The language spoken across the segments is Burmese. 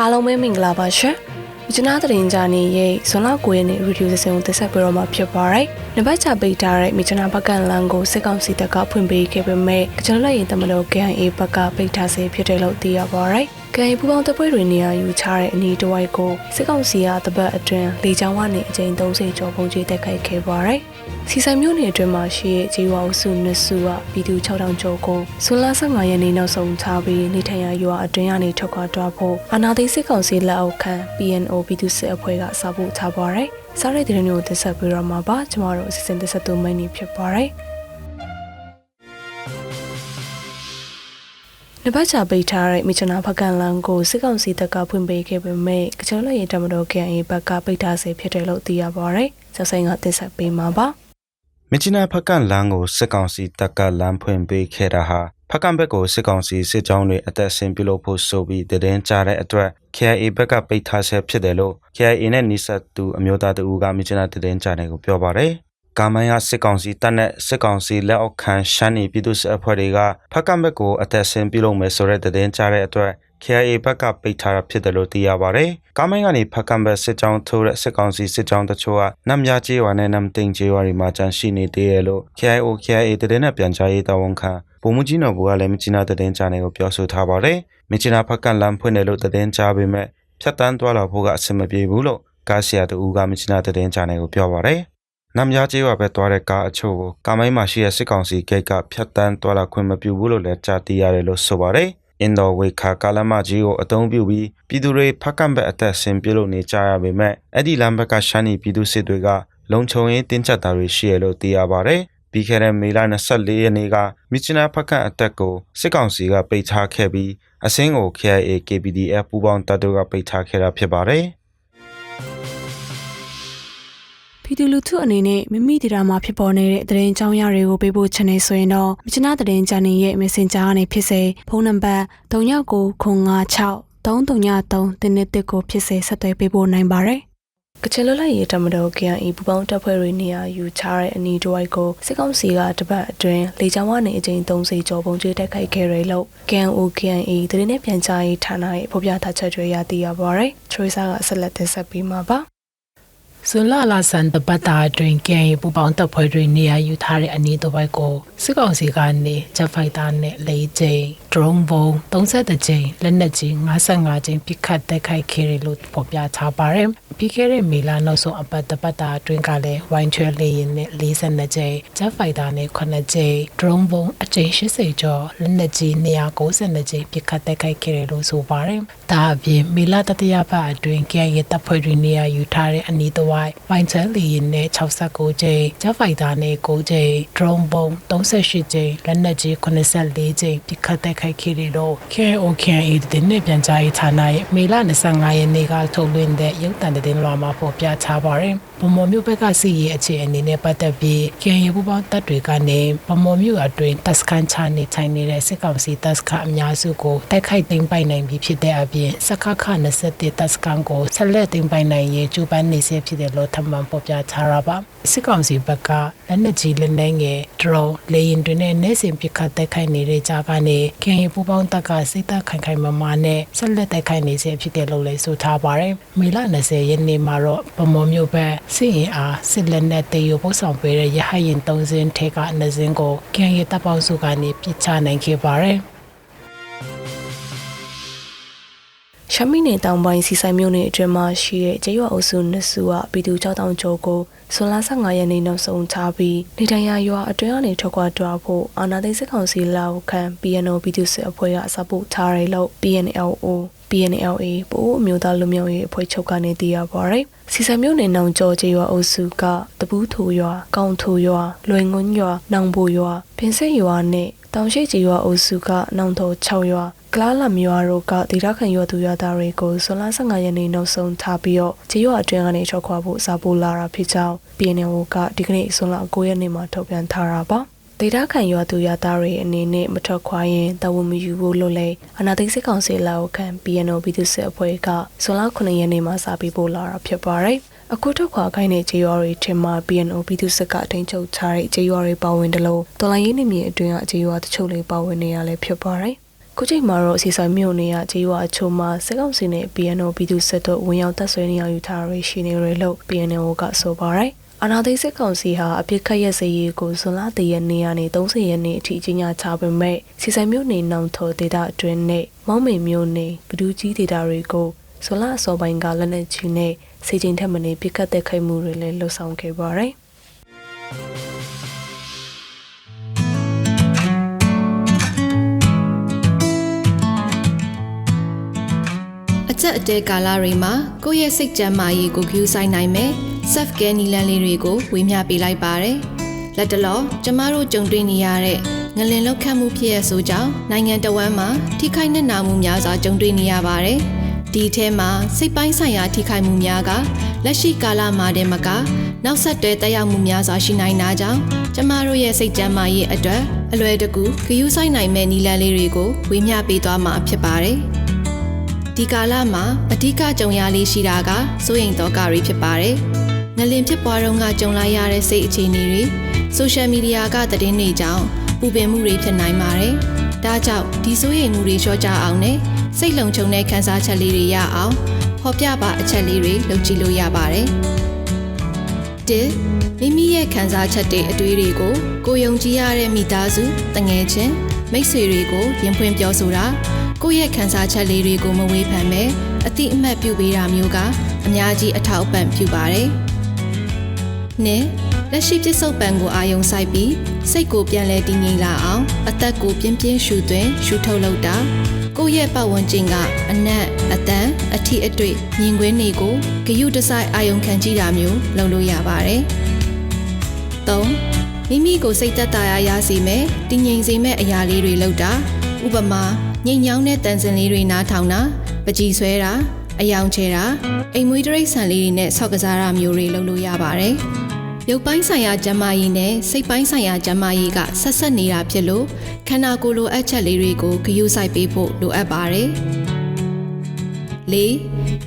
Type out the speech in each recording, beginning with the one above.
အားလုံးပဲမင်္ဂလာပါရှင်။မြချနာသတင်းကြနေရဲ့ဇွန်လ9ရက်နေ့ရီဒီယိုစင်ကိုတင်ဆက်ပေးတော့မှာဖြစ်ပါတယ်။နံပါတ်ချပိတ်ထားတဲ့မြချနာဘက်ကန်လန်ကိုစစ်ကောင်စီတပ်ကဖွင့်ပေးခဲ့ပေမဲ့ကျွန်တော်လည်းရင်တမလို့ KIA ဘက်ကပိတ်ထားစေဖြစ်တယ်လို့သိရပါတ ယ်။ KIA ပူပေါင်းတပ်ဖွဲ့တွေနေရာယူချတဲ့အနီးတစ်ဝိုက်ကိုစစ်ကောင်စီကတပတ်အတွင်းလေကြောင်းကနေအကြိမ်30ကျော်ပုံကြီးတက်ခိုက်ခဲ့ပါတယ်။စီဆိုင်မျိုးနယ်အတွင်းမှာရှိတဲ့ဂျီဝါအုပ်စုနှစ်စုကပြည်သူ6000ကျော်ကိုဆွန်လ15ရက်နေ့နောက်ဆုံးထားပြီးနေထိုင်ရာရွာအတွင်းကနေထွက်ခွာသွားဖို့အာနာသိစစ်ကောင်စီလက်အောက်ခံ PNO ပြည်သူစစ်အဖွဲ့ကစာပို့ထားပါတယ်။စားတဲ့တဲ့မျိုးကိုတင်ဆက်ပေးတော့မှာပါကျမတို့အစီအစဉ်တင်ဆက်သူမိတ်နေဖြစ်ပါတယ်။ နဘတ်ချပိတ်ထားတဲ့မိချနာဖကန်လန်ကိုစစ်ကောင်စီတပ်ကဖွင့်ပေးခဲ့ပေမဲ့ကချောလက်ရတမတော် KNA ဘက်ကပိတ်ထားစေဖြစ်တယ်လို့သိရပါတယ်။ဆက်ဆိုင်ကတင်ဆက်ပေးမှာပါ။မြချနာဖကန်လန်ကိုစစ်ကောင်စီတပ်ကလမ်းဖွင့်ပေးခဲ့တာဟာဖကန်ဘက်ကိုစစ်ကောင်စီစစ်ကြောင်းတွေအသက်ဆင်ပြုလုပ်ဖို့ဆိုပြီးတည်င်းကြတဲ့အတွက် KIA ဘက်ကပိတ်ထားဆဲဖြစ်တယ်လို့ KIA နဲ့နိစတ်သူအမျိုးသားတဦးကမြချနာတည်င်းကြတယ်ကိုပြောပါတယ်။ ကာမိုင်းကစစ်ကောင်စီတပ်နဲ့စစ်ကောင်စီလက်အောက်ခံရှမ်းနီပြည်သူ့စစ်အဖွဲ့တွေကဖကန်ဘက်ကိုအသက်ဆင်ပြုလုပ်မယ်ဆိုတဲ့တည်င်းကြတဲ့အတွက် KIA ဘက်ကပိတ်ထားတာဖြစ်တယ်လို့သိရပါတယ်။ကာမိုင်းကနေဖက်ကန်ဘက်စစ်ကြောင်းထိုးတဲ့စစ်ကောင်စီစစ်ကြောင်းတချို့ကနမ်ရကျေးရွာနဲ့နမ်တိန်ကျေးရွာတွေမှာကြန့်ရှိနေသေးတယ်လို့ KIO KIA တည်တဲ့ပြန်ကြားရေးတာဝန်ခံပုံမှုကြီးနော်ဘူကလည်းမချီနာတည်င်းကြတယ်ကိုပြောဆိုထားပါတယ်။မချီနာဖက်ကန်လမ်းဖွင့်တယ်လို့တည်င်းကြပေမဲ့ဖြတ်တန်းသွားလာဖို့ကအဆင်မပြေဘူးလို့ကားဆရာတူကမချီနာတည်င်းကြတယ်ကိုပြောပါတယ်။ နမ်ရကျေးရွာပဲသွားတဲ့ကားအချို့ကိုကာမိုင်းမှာရှိတဲ့စစ်ကောင်စီဂိတ်ကဖြတ်တန်းသွားလာခွင့်မပြုဘူးလို့လည်းကြားသိရတယ်လို့ဆိုပါတယ်။အင်ဒိုဝေခါကာလမကြီးကိုအသုံးပြုပြီးပြည်သူတွေဖက်ကန်ဘက်အသက်ဆင်ပြုလုပ်နေကြရပေမဲ့အဲ့ဒီလမ်းဘက်ကရှမ်းနီပြည်သူစစ်တွေကလုံခြုံရေးတင်းကျပ်တာတွေရှိရလို့သိရပါတယ်။ပြီးခဲ့တဲ့မေလ24ရက်နေ့ကမြစ်ချနာဖက်ကန်အတက်ကိုစစ်ကောင်စီကပိတ်ထားခဲ့ပြီးအစင်းကို KIA KPDF ပူးပေါင်းတပ်တို့ကပိတ်ထားခဲ့တာဖြစ်ပါတယ်။ ပြည်သူလူထုအနေနဲ့မိမိဒေတာမှာဖြစ်ပေါ်နေတဲ့သတင်းကြောင်းရတွေကိုပေးပို့ချင်နေဆိုရင်တော့မြချနာသတင်းချန်နယ်ရဲ့ Messenger ကနေဖြစ်စေဖုန်းနံပါတ်3996 333တင်းနဲ့တစ်ကိုဖြစ်စေဆက်သွယ်ပေးပို့နိုင်ပါတယ်။ကချင်လွတ်လပ်ရေးတမတော် KNE ပူပေါင်းတပ်ဖွဲ့တွေနေရာယူချတဲ့အနီးတစ်ဝိုက်ကိုစစ်ကောင်စီကတပတ်အတွင်းလေကြောင်းကနေအကြိမ်30ကျော်ပုံကျတိုက်ခိုက်ခဲ့ရလို့ KNO KNE သတင်းနဲ့ပြန်ကြားရေးဌာနရဲ့ဖော်ပြထားချက်တွေရသိရပါတယ်။ထရီဆာကဆက်လက်တင်ဆက်ပေးမှာပါ။ ဇွန်လလာဆန်တပတ်တာအတွင်းကံရီပူပေါင်းတပ်ဖွဲ့တွေနေရာယူထားတဲ့အနီးတစ်ဝိုက်ကိုစစ်ကောင်စီကနေဂျက်ဖိုက်တာနဲ့၄ကြိမ် drone ဘုံ32ကြိမ်လက်နက်ကြီး55ကြိမ်ပစ်ခတ်တိုက်ခိုက်ခဲ့တယ်လို့ဖော်ပြထားပါတယ်။ပြီးခဲ့တဲ့မေလနောက်ဆုံးအပတ်တပတ်တာအတွင်းကလည်းဝိုင်းချွဲလေရင်နဲ့42ကြိမ်ဂျက်ဖိုက်တာနဲ့9ကြိမ် drone ဘုံအကြိမ်80ကျော်လက်နက်ကြီး192ကြိမ်ပစ်ခတ်တိုက်ခိုက်ခဲ့တယ်လို့ဆိုပါတယ်။ဒါအပြင်မေလတတိယပတ်အတွင်းကံရီတပ်ဖွဲ့တွေနေရာယူထားတဲ့အနီးတစ်ဝိုက်ဝိုင်းချဲလီရင်နဲ့69ကြိမ်ဂျက်ဖိုက်တာနဲ့9ကြိမ် drone ဘုံ38ကြိမ်လက်နက်ကြီး84ကြိမ်ပစ်ခတ်တိုက်ခိုက်ခဲ့တယ်လို့ KOKA တဲ့နေ့ပြန်ကြားရေးဌာနရဲ့မေလ25ရက်နေ့ကထုတ်လွှင့်တဲ့ရုပ်သံသတင်းလွှာမှာဖော်ပြထားပါတယ်။ ဗမော်မြို့ဘက်ကစီရေးအခြေအနေနဲ့ပတ်သက်ပြီး KNY ပူပေါင်းတပ်တွေကနေဗမော်မြို့အတွင်းတပ်စခန်းချနေထိုင်နေတဲ့စစ်ကောင်စီတပ်စခန်းအများစုကိုတိုက်ခိုက်သိမ်းပိုက်နိုင်ပြီးဖြစ်တဲ့အပြင်စခခ21တပ်စခန်းကိုဆက်လက်သိမ်းပိုက်နိုင်ရေးကြိုးပမ်းနေဆဲဖြစ်တယ်လို့ထပ်မံဖော်ပြထားတာပါစစ်ကောင်စီဘက်ကလက်နက်ကြီးလက်နက်ငယ် drone လေယာဉ်တွေနဲ့နေစဉ်ပစ်ခတ်တိုက်ခိုက်နေတဲ့ကြားကနေ KNY ပူပေါင်းတပ်ကစိတ်သက်ခိုင်ခိုင်မာမာနဲ့ဆက်လက်တိုက်ခိုက်နေဆဲဖြစ်တယ်လို့လည်းဆိုထားပါတယ်မေလ20ရက်နေ့မှာတော့ဗမော်မြို့ဘက်စစ်ရင်အားစစ်လက်နက်တေရုပ်ပို့ဆောင်ပေးတဲ့ရဟတ်ရင်၃စင်းထဲကနှစ်စင်းကိုကန်ရတပ်ပေါင်းစုကနေပြစ်ချနိုင်ခဲ့ပါတယ်။ရှမ်းပြည်နယ်တောင်ပိုင်းစီဆိုင်မြို့နယ်အတွင်းမှာရှိတဲ့ကျေးရွာအုပ်စုနှစ်စုကပြည်သူ6000ကျော်ကိုဇွန်လ15ရက်နေ့နောက်ဆုံးထားပြီးနေထိုင်ရာရွာအတွင်းကနေထွက်ခွာသွားဖို့အာဏာသိမ်းစစ်ကောင်စီလက်အောက်ခံ PNO ပြည်သူစစ်အဖွဲ့ကအစပို့ထားတယ်လို့ PNLO PNLA ပို့အမျိုးသားလူမျိုးရေးအဖွဲ့ချုပ်ကနေသိရပါတယ်။စီစံမျိုးနယ်နောင်ကျော်ကျေးရွာအုပ်စုကတပူးထူရွာ၊ကောင်းထူရွာ၊လွင်ငွန်းရွာ၊နောင်ဘူရွာ၊ပင်ဆက်ရွာနဲ့တောင်ရှိကျေးရွာအုပ်စုကနောင်တော်6ရွာကလားလမ်ရွာတို့ကဒေသခံရွာသူရွာသားတွေကိုဇွန်လ15ရက်နေ့နောက်ဆုံးထားပြီးတော့ကျေးရွာအတွင်းကနေထွက်ခွာဖို့စာပို့လာတာဖြစ်ကြောင်း PNO ကဒီကနေ့ဇွန်လ9ရက်နေ့မှာထုတ်ပြန်ထားတာပါ။ ဒေတာခံရွာသူရွာသားတွေအနေနဲ့မထွက်ခွာရင်တာဝန်မယူဘူးလို့လည်းအနာသိစစ်ကောင်စီလက်အောက်ခံ PNO ပြည်သူ့စစ်အဖွဲ့ကဇွန်လ9ရက်နေ့မှာစာပေးပို့လာတာဖြစ်ပါတယ်။အခုထုတ်ခွာခိုင်းတဲ့ခြေရွာတွေထင်မှာ PNO ပြည်သူစစ်ကအထင်ချုပ်ထားတဲ့ခြေရွာတွေပါဝင်တယ်လို့တော်လိုင်းရင်းနေမြေအတွင်းကခြေရွာတချို့လေးပါဝင်နေရလဲဖြစ်ပါတယ်။ခုချိန်မှာတော့စီဆိုင်မြို့နေရကြေးရွာအချို့မှာစစ်ကောင်စီနဲ့ BNO ပြည်သူစစ်တို့ဝင်ရောက်တပ်ဆွဲနေအောင်ယူထားရရှိနေရလို့ BNO ကဆိုပါရယ် အနာသိစစ်ကောင်စီဟာအပြစ်ခတ်ရက်စရေးကိုဇွန်လတရက်နေ့ကနေ30ရက်နေ့အထိကြီးညာချပေမဲ့စီဆိုင်မြို့နေနောင်ထော်ဒေတာအတွင်းနဲ့မောင်းမိန်မြို့နေဘဒူးကြီးဒေတာတွေကိုဇွန်လအစောပိုင်းကလက်နက်ကြီးနဲ့စီချိန်ထက်မနေပြစ်ခတ်တဲ့ခိုက်မှုတွေလည်းလှုပ်ဆောင်ခဲ့ပါရယ်အချက်အတဲကာလတွေမှာကိုယ့်ရဲ့စိတ်ကြမ်းမာရေးကိုဂရုစိုက်နိုင်မယ် self care နီလန်းလေးတွေကိုဝေမျှပေးလိုက်ပါတယ်။လက်တလောကျမတို့ကြုံတွေ့နေရတဲ့ငလင်လောက်ခတ်မှုဖြစ်ရဆိုကြောင်းနိုင်ငံတော်ဝန်မှာထိခိုက်နစ်နာမှုများစွာကြုံတွေ့နေရပါတယ်။ဒီထဲမှာစိတ်ပိုင်းဆိုင်ရာထိခိုက်မှုများကလက်ရှိကာလမှာတည်းမကနောက်ဆက်တွဲတက်ရောက်မှုများစွာရှိနိုင်တာကြောင့်ကျမတို့ရဲ့စိတ်ကြမ်းမာရေးအတွက်အလွယ်တကူဂရုစိုက်နိုင်မဲ့နီလန်းလေးတွေကိုဝေမျှပေးသွားမှာဖြစ်ပါတယ်။ဒီကာလမှာအဓိကကြုံရလေးရှိတာကစိုးရိမ်တော့ကတွေဖြစ်ပါတယ်။ ငလင်ဖြစ်ပွားတော့ကကြုံလိုက်ရတဲ့စိတ်အခြေအနေတွေဆိုရှယ်မီဒီယာကသတင်းတွေကြောင့်ပူပင်မှုတွေဖြစ်နိုင်ပါတယ်။ဒါကြောင့်ဒီစိုးရိမ်မှုတွေလျှော့ချအောင်နဲ့စိတ်လုံခြုံတဲ့ခံစားချက်လေးတွေရအောင်ဖော်ပြပါအချက်လေးတွေလုပ်ကြည့်လို့ရပါတယ်။တစ်မိမိရဲ့ခံစားချက်တွေအတွေးတွေကိုကိုယုံကြည်ရတဲ့မိသားစုတငယ်ချင်းမိတ်ဆွေတွေကိုရင်ဖွင့်ပြောဆိုတာကိုယ့်ရဲ့ခံစားချက်လေးတွေကိုမဝေဖန်ပဲအတိအမှတ်ပြုပေးတာမျိုးကအများကြီးအထောက်အပံ့ပြုပါတယ်။ နှစ်လက်ရှိပြစ္ဆုတ်ပံကိုအာယုံစိုက်ပြီးစိတ်ကိုပြန်လဲတည်ငြိမ်လာအောင်အသက်ကိုပြင်းပြင်းရှူသွင်းရှူထုတ်လုပ်တာကိုယ့်ရဲ့ပတ်ဝန်းကျင်ကအနက်အတန်အထီအတွေ့မြင်ကွင်းတွေကိုဂယုတစိုက်အာယုံခံကြည့်တာမျိုးလုပ်လို့ရပါတယ်။၃မိမိကိုစိတ်သက်သာရာရစေမယ်တည်ငြိမ်စေမယ့်အရာလေးတွေလုပ်တာဥပမာငိမ့်ညောင်းတဲ့တန်စင်လေးတွေနားထောင်တာပကြီးဆွဲတာ အယောင်ချဲတာအိမ်မွေးတရိတ်ဆန်လေးတွေနဲ့ဆောက်ကစားတာမျိုးတွေလုပ်လို့ရပါတယ်။ရုပ်ပိုင်းဆိုင်ရာကျန်းမာရေးနဲ့စိတ်ပိုင်းဆိုင်ရာကျန်းမာရေးကဆက်ဆက်နေတာဖြစ်လို့ခန္ဓာကိုယ်လိုအပ်ချက်လေးတွေကိုဂရုစိုက်ပေးဖို့လိုအပ်ပါတယ်။၄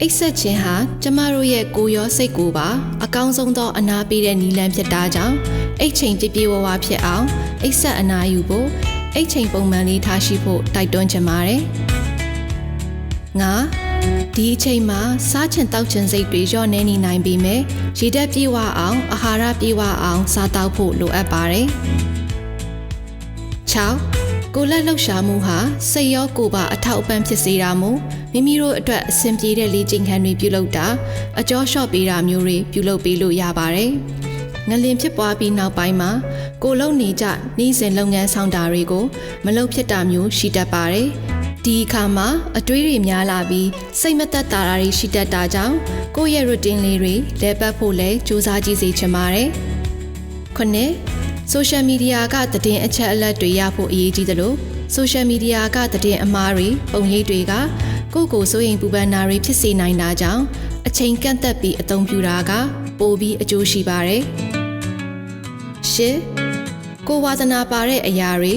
အိတ်ဆက်ခြင်းဟာကျမတို့ရဲ့ကိုယ်ရောစိတ်ကိုပါအကောင်းဆုံးသောအနာပေးတဲ့နည်းလမ်းဖြစ်တာကြောင့်အိတ်ချိန်ပြပြဝဝဖြစ်အောင်အိတ်ဆက်အနာယူဖို့အိတ်ချိန်ပုံမှန်လေးထားရှိဖို့တိုက်တွန်းချင်ပါတယ်။ငါ ဒီအချိန်မှာစားချင်တောက်ချင်စိတ်တွေလျော့နေနေနိုင်ပေမဲ့ရေဓာတ်ပြေဝအောင်အာဟာရပြေဝအောင်စားတောက်ဖို့လိုအပ်ပါတယ်။6ကိုယ်လက်လှုပ်ရှားမှုဟာစိတ်ရောကိုယ်ပါအထောက်အပံ့ဖြစ်စေတာမို့မိမိတို့အတွက်အဆင်ပြေတဲ့လေ့ကျင့်ခန်းတွေပြုလုပ်တာအကျော်လျှော့ပေးတာမျိုးတွေပြုလုပ်ပေးလို့ရပါတယ်။ငလင်ဖြစ်ပွားပြီးနောက်ပိုင်းမှာကိုယ်လုံနေကြနှီးစင်လုပ်ငန်းဆောင်တာတွေကိုမလုပ်ဖြစ်တာမျိုးရှိတတ်ပါတယ်။ ဒီအခါမှာအတွေးတွေများလာပြီးစိတ်မသက်သာတာတွေရှိတတ်တာကြောင့်ကိုယ့်ရဲ့ routine လေးတွေလဲပတ်ဖို့လဲစူးစမ်းကြည့်စေချင်ပါတယ်။ခုနှစ်ဆိုရှယ်မီဒီယာကသတင်းအချက်အလက်တွေရဖို့အရေးကြီးတယ်လို့ဆိုရှယ်မီဒီယာကသတင်းအမှားတွေပုံရိပ်တွေကကိုယ့်ကိုယ်စိုးရိမ်ပူပန်တာတွေဖြစ်စေနိုင်တာကြောင့်အချိန်ကန့်သက်ပြီးအသုံးပြုတာက ပိုပြီးအကျိုးရှိပါတယ်။ရှစ်ကိုဝါသနာပါတဲ့အရာတွေ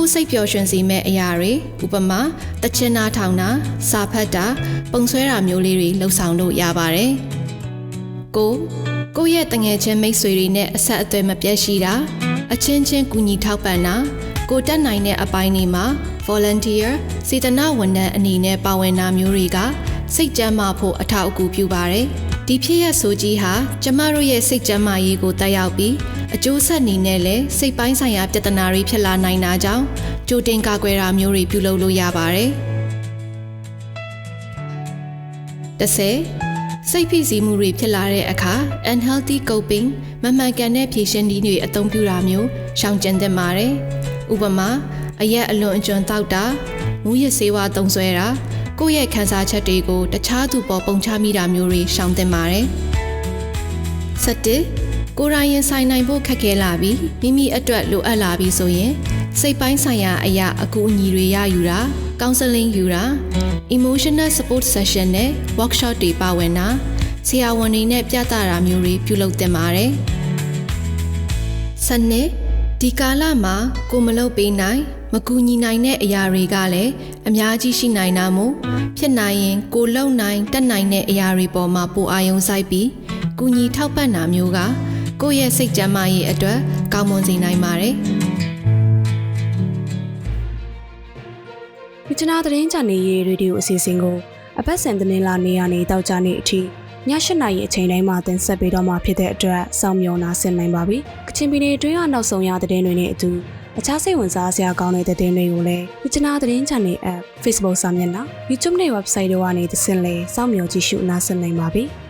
ကိုယ်စိတ်ပျော်ရွှင်စေမဲ့အရာတွေဥပမာတချင်နာထောင်တာစာဖတ်တာ ပုံဆွဲတာမျိုးလေးတွေလှုပ်ဆောင်လို့ရပါတယ်။ကိုကိုယ့်ရဲ့တငယ်ချင်းမိတ်ဆွေတွေနဲ့အဆက်အသွယ်မပြတ်ရှိတာအချင်းချင်းကူညီထောက်ပံ့တာကိုတက်နိုင်တဲ့အပိုင်းတွေမှာ volunteer စေတနာဝန်ထမ်းအနေနဲ့ပါဝင်တာမျိုးတွေကစိတ်ကြမ်းမာဖို့အထောက်အကူပြုပါတယ်။ဒီဖြစ်ရဆိုကြီးဟာကျမတို့ရဲ့စိတ်ကြမ်းမာရေးကိုတက်ရောက်ပြီး အကျိုးဆက်အနေနဲ့လည်းစိတ်ပိုင်းဆိုင်ရာပြဿနာတွေဖြစ်လာနိုင်တာကြောင့်ကြိုတင်ကာကွယ်တာမျိုးတွေပြုလုပ်လို့ရပါတယ်။တစ်ဆယ်စိတ်ဖိစီးမှုတွေဖြစ်လာတဲ့အခါ unhealthy coping မမှန်ကန်တဲ့ဖြေရှင်းနည်းတွေအသုံးပြုတာမျိုးရှောင်ကျဉ်သင့်ပါတယ်။ဥပမာအရက်အလွန်အကျွံတောက်တာမူရစ်ဆေးဝါးသုံးစွဲတာကိုယ့်ရဲ့ခံစားချက်တွေကိုတခြားသူပေါ်ပုံချမိတာမျိုးတွေရှောင်သင့်ပါတယ်။ဆ က်တစ်ကိုယ်တိုင်ရင်ဆိုင်နိုင်ဖို့ခက်ခဲလာပြီးမိမိအတွက်လိုအပ်လာပြီးဆိုရင်စိတ်ပိုင်းဆိုင်ရာအရာအကူအညီတွေရယူတာ counseling ယူတာ emotional support session နဲ့ workshop တွေပါဝင်တာဆရာဝန်တွေနဲ့ပြသတာမျိုးတွေပြုလုပ်သင့်ပါတယ်။စနစ်ဒီကာလမှာကိုမလုပ်ပေးနိုင်မကူညီနိုင်တဲ့အရာတွေကလည်းအများကြီးရှိနိုင်တာမို့ဖြစ်နိုင်ရင်ကိုလုံနိုင်တက်နိုင်တဲ့အရာတွေပေါ်မှာပိုအာရုံစိုက်ပြီးကူညီထောက်ပံ့တာမျိုးက ကိုယ့်ရဲ့စိတ်ကြမ်းမာရေးအတွက်ကောင်းမွန်စေနိုင်ပါတယ်။မြချနာသတင်းချန်နယ်ရဲ့ရေဒီယိုအစီအစဉ်ကိုအပတ်စဉ်သတင်းလာနေရနေတောက်ကြနေအထိည၈နာရီအချိန်တိုင်းမှာတင်ဆက်ပေးတော့မှာဖြစ်တဲ့အတွက်စောင့်မျှော်နာဆင်နိုင်ပါပြီ။ကချင်ပြည်နယ်အတွင်းကနောက်ဆုံးရသတင်းတွေနဲ့အတူအခြားစိတ်ဝင်စားစရာကောင်းတဲ့သတင်းတွေကိုလည်းမြချနာသတင်းချန်နယ် app Facebook စာမျက်နှာ YouTube နဲ့ website တို့ကနေသင်လဲစောင့်မျှော်ကြည့်ရှုနားဆင်နိုင်ပါပြီ။